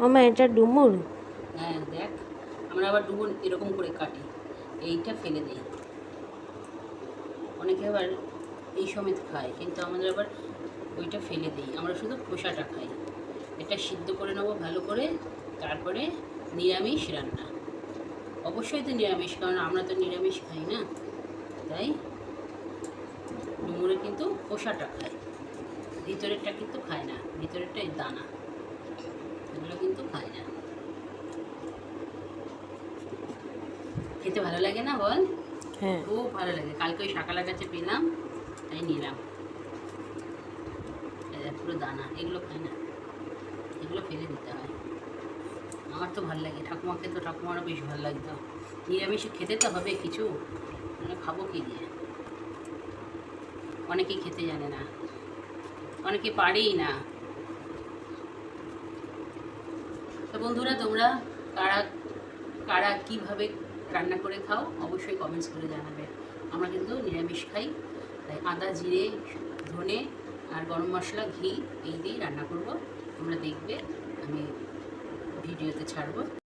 মামা, এটা ডুমুর। হ্যাঁ দেখ, আমরা আবার ডুমুর এরকম করে কাটি। এইটা ফেলে দিই অনেকে আবার এই সমেত খায়, কিন্তু আমাদের আবার ওইটা ফেলে দিই। আমরা শুধু খোসাটা খাই। এটা সিদ্ধ করে নেব ভালো করে, তারপরে নিরামিষ রান্না। অবশ্যই তো নিরামিষ, কারণ আমরা তো নিরামিষ খাই না। তাই ডুমুরে কিন্তু খোসাটা খায়। ভিতরেরটা কিন্তু খায় না ভিতরেরটা এই দানা। এগুলো কিন্তু খায় না। খেতে ভালো লাগে না বল? হ্যাঁ। খুব ভালো লাগে। কালকে ওই সকালের কাছে পেলাম তাই নিলাম। পুরো দানা এগুলো খাই না। এগুলো ফেলে দিতে হয়। আমার তো ভালো লাগে ঠাকুমাকে তো ঠাকুমারও বেশ ভালো লাগতো। নিরামিষ খেতে তো হবে কিছু মানে খাব কি দিয়ে? অনেকেই খেতে জানে না। অনেকে পারেই না। তো বন্ধুরা, তোমরা কারা কারা কীভাবে রান্না করে খাও অবশ্যই কমেন্টস করে জানাবে। আমরা কিন্তু নিরামিষ খাই, তাই আদা, জিরে, ধনে আর গরম মশলা, ঘি এই দিয়েই রান্না করব। তোমরা দেখবে, আমি ভিডিওতে ছাড়বো।